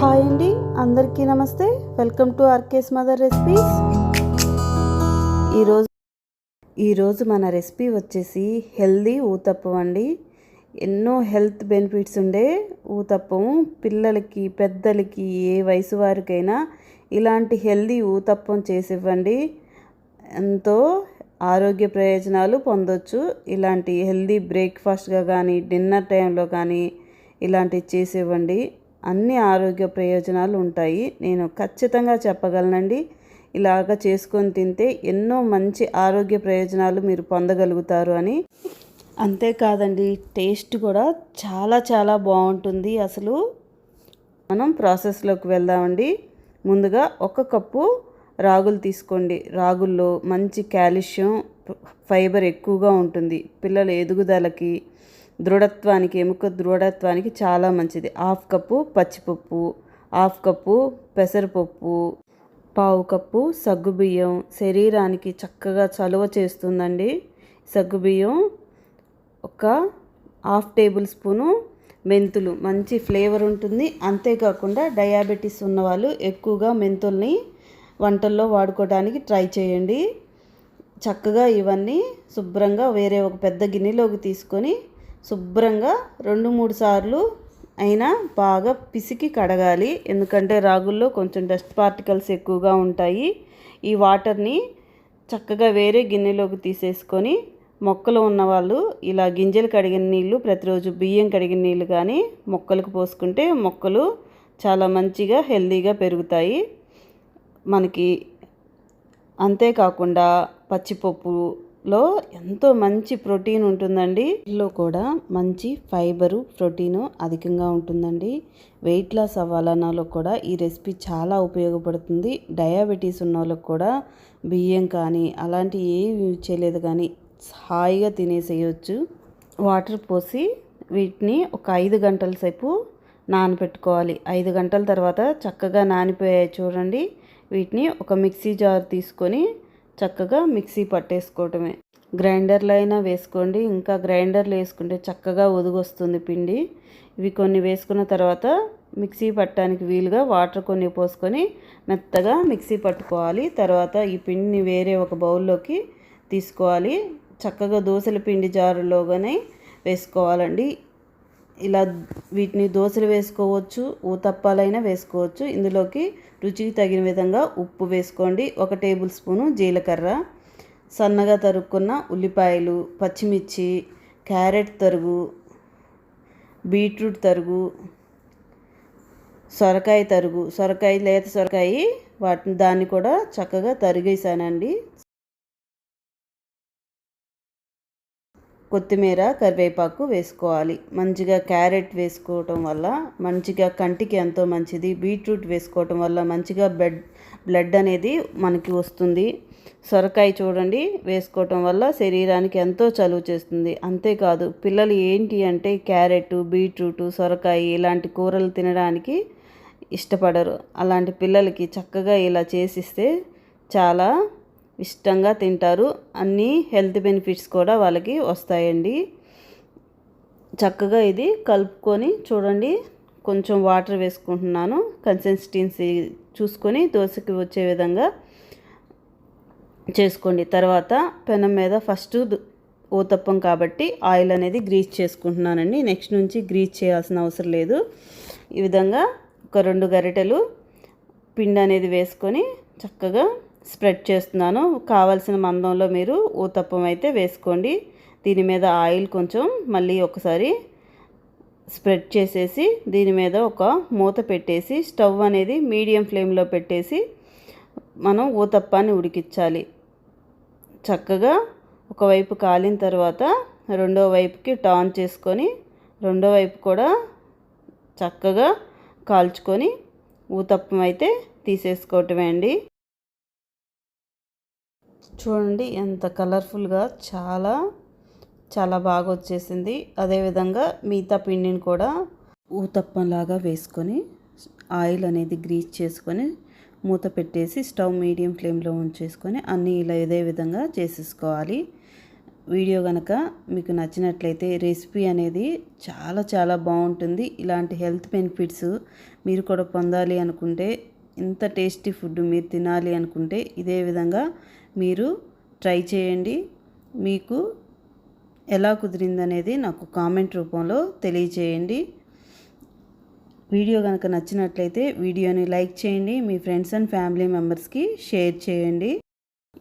Hi అండి అందరికీ నమస్తే. Welcome to RK's mother recipes ఈరోజు ఈరోజు మన రెసిపీ వచ్చేసి హెల్దీ ఊతప్పం అండి. ఎన్నో హెల్త్ బెనిఫిట్స్ ఉండే ఊతప్పం. పిల్లలకి పెద్దలకి ఏ వయసు వారికైనా ఇలాంటి హెల్దీ ఊతప్పం చేసివ్వండి. ఎంతో ఆరోగ్య ప్రయోజనాలు పొందొచ్చు. ఇలాంటి హెల్దీ బ్రేక్ఫాస్ట్గా కానీ డిన్నర్ టైంలో కానీ ఇలాంటివి చేసివ్వండి. అన్ని ఆరోగ్య ప్రయోజనాలు ఉంటాయి. నేను ఖచ్చితంగా చెప్పగలనండి. ఇలాగ చేసుకొని తింటే ఎన్నో మంచి ఆరోగ్య ప్రయోజనాలు మీరు పొందగలుగుతారు అని. అంతేకాదండి టేస్ట్ కూడా చాలా చాలా బాగుంటుంది అసలు. మనం ప్రాసెస్లోకి వెళ్దామండి. ముందుగా ఒక కప్పు రాగులు తీసుకోండి. రాగుల్లో మంచి కాల్షియం ఫైబర్ ఎక్కువగా ఉంటుంది. పిల్లల ఎదుగుదలకి దృఢత్వానికి ఎముక దృఢత్వానికి చాలా మంచిది. హాఫ్ కప్పు పచ్చిపప్పు హాఫ్ కప్పు పెసరపప్పు పావు కప్పు సగ్గుబియ్యం శరీరానికి చక్కగా చలువ చేస్తుందండి. సగ్గుబియ్యం ఒక హాఫ్ టేబుల్ స్పూను మెంతులు. మంచి ఫ్లేవర్ ఉంటుంది. అంతేకాకుండా డయాబెటీస్ ఉన్నవాళ్ళు ఎక్కువగా మెంతుల్ని వంటల్లో వాడుకోవడానికి ట్రై చేయండి. చక్కగా ఇవన్నీ శుభ్రంగా వేరే ఒక పెద్ద గిన్నెలోకి తీసుకొని శుభ్రంగా రెండు మూడు సార్లు అయినా బాగా పిసికి కడగాలి. ఎందుకంటే రాగుల్లో కొంచెం డస్ట్ పార్టికల్స్ ఎక్కువగా ఉంటాయి. ఈ వాటర్ని చక్కగా వేరే గిన్నెలోకి తీసేసుకొని మొక్కలు ఉన్నవాళ్ళు ఇలా గింజలు కడిగిన నీళ్ళు ప్రతిరోజు బియ్యం కడిగిన నీళ్ళు కానీ మొక్కలకు పోసుకుంటే మొక్కలు చాలా మంచిగా హెల్తీగా పెరుగుతాయి. మనకి అంతేకాకుండా పచ్చిపప్పు లో ఎంతో మంచి ప్రోటీన్ ఉంటుందండి. ఇందులో కూడా మంచి ఫైబరు ప్రోటీను అధికంగా ఉంటుందండి. వెయిట్ లాస్ అవ్వాలన్నలో కూడా ఈ రెసిపీ చాలా ఉపయోగపడుతుంది. డయాబెటీస్ ఉన్న వాళ్ళకి కూడా బియ్యం కానీ అలాంటి ఏమి యూజ్ చేయలేదు కానీ హాయిగా తినేసేయచ్చు. వాటర్ పోసి వీటిని ఒక ఐదు గంటల సేపు నానబెట్టుకోవాలి ఐదు గంటల తర్వాత చక్కగా నానిపోయాయి చూడండి. వీటిని ఒక మిక్సీ జార్ తీసుకొని చక్కగా మిక్సీ పట్టేసుకోవటమే. గ్రైండర్లో అయినా వేసుకోండి. ఇంకా గ్రైండర్లు వేసుకుంటే చక్కగా ఒదుగొస్తుంది పిండి. ఇవి కొన్ని వేసుకున్న తర్వాత మిక్సీ పట్టడానికి వీలుగా వాటర్ కొన్ని పోసుకొని మెత్తగా మిక్సీ పట్టుకోవాలి. తర్వాత ఈ పిండిని వేరే ఒక బౌల్లోకి తీసుకోవాలి. చక్కగా దోశల పిండి జారులోగానే వేసుకోవాలండి. ఇలా వీటిని దోశలు వేసుకోవచ్చు ఊతప్పాలైనా వేసుకోవచ్చు. ఇందులోకి రుచికి తగిన విధంగా ఉప్పు వేసుకోండి. ఒక టేబుల్ స్పూను జీలకర్ర. సన్నగా తరుక్కున్న ఉల్లిపాయలు పచ్చిమిర్చి క్యారెట్ తరుగు బీట్రూట్ తరుగు సొరకాయ తరుగు సొరకాయ లేత సొరకాయ వాటిని దాన్ని కూడా చక్కగా తరిగేసానండి. కొత్తిమీర కరివేపాకు వేసుకోవాలి. మంచిగా క్యారెట్ వేసుకోవటం వల్ల మంచిగా కంటికి ఎంతో మంచిది. బీట్రూట్ వేసుకోవటం వల్ల మంచిగా బ్లడ్ బ్లడ్ అనేది మనకి వస్తుంది. సొరకాయ చూడండి వేసుకోవటం వల్ల శరీరానికి ఎంతో చలువ చేస్తుంది. అంతేకాదు పిల్లలు ఏంటి అంటే క్యారెట్ బీట్రూట్ సొరకాయ ఇలాంటి కూరలు తినడానికి ఇష్టపడరు. అలాంటి పిల్లలకి చక్కగా ఇలా చేసిస్తే చాలా ఇష్టంగా తింటారు. అన్ని హెల్త్ బెనిఫిట్స్ కూడా వాళ్ళకి వస్తాయండి. చక్కగా ఇది కలుపుకొని చూడండి. కొంచెం వాటర్ వేసుకుంటున్నాను. కన్సిస్టెన్సీ చూసుకొని దోశకి వచ్చే విధంగా చేసుకోండి. తర్వాత పెనం మీద ఫస్ట్ ఊతప్పం కాబట్టి ఆయిల్ అనేది గ్రీస్ చేసుకుంటున్నానండి. నెక్స్ట్ నుంచి గ్రీస్ చేయాల్సిన అవసరం లేదు. ఈ విధంగా ఒక రెండు గరిటెలు పిండి అనేది వేసుకొని చక్కగా స్ప్రెడ్ చేస్తున్నాను. కావాల్సిన మందంలో మీరు ఊతప్పం అయితే వేసుకోండి. దీని మీద ఆయిల్ కొంచెం మళ్ళీ ఒకసారి స్ప్రెడ్ చేసేసి దీని మీద ఒక మూత పెట్టేసి స్టవ్ అనేది మీడియం ఫ్లేమ్లో పెట్టేసి మనం ఊతప్పాన్ని ఉడికించాలి. చక్కగా ఒకవైపు కాలిన తర్వాత రెండో వైపుకి టాన్ చేసుకొని రెండో వైపు కూడా చక్కగా కాల్చుకొని ఊతప్పం అయితే తీసేసుకోవటమే అండి. చూడండి ఎంత కలర్ఫుల్గా చాలా చాలా బాగా వచ్చేసింది. అదేవిధంగా మిగతా పిండిని కూడా ఊతప్పంలాగా వేసుకొని ఆయిల్ అనేది గ్రీస్ చేసుకొని మూత పెట్టేసి స్టవ్ మీడియం ఫ్లేమ్లో ఉంచేసుకొని అన్నీ ఇలా ఇదే విధంగా చేసేసుకోవాలి. వీడియో కనుక మీకు నచ్చినట్లయితే రెసిపీ అనేది చాలా చాలా బాగుంటుంది. ఇలాంటి హెల్త్ బెనిఫిట్స్ మీరు కూడా పొందాలి అనుకుంటే ఇంత టేస్టీ ఫుడ్ మీరు తినాలి అనుకుంటే ఇదే విధంగా మీరు ట్రై చేయండి. మీకు ఎలా కుదిరిందనేది నాకు కామెంట్ రూపంలో తెలియచేయండి వీడియో కనుక నచ్చినట్లయితే వీడియోని లైక్ చేయండి. మీ ఫ్రెండ్స్ అండ్ ఫ్యామిలీ మెంబర్స్కి షేర్ చేయండి.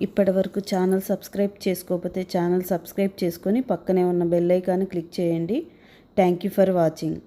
ఇప్పటి వరకు ఛానల్ సబ్స్క్రైబ్ చేసుకోకపోతే ఛానల్ సబ్స్క్రైబ్ చేసుకొని పక్కనే ఉన్న బెల్ ఐకాన్ని క్లిక్ చేయండి. Thank you for watching.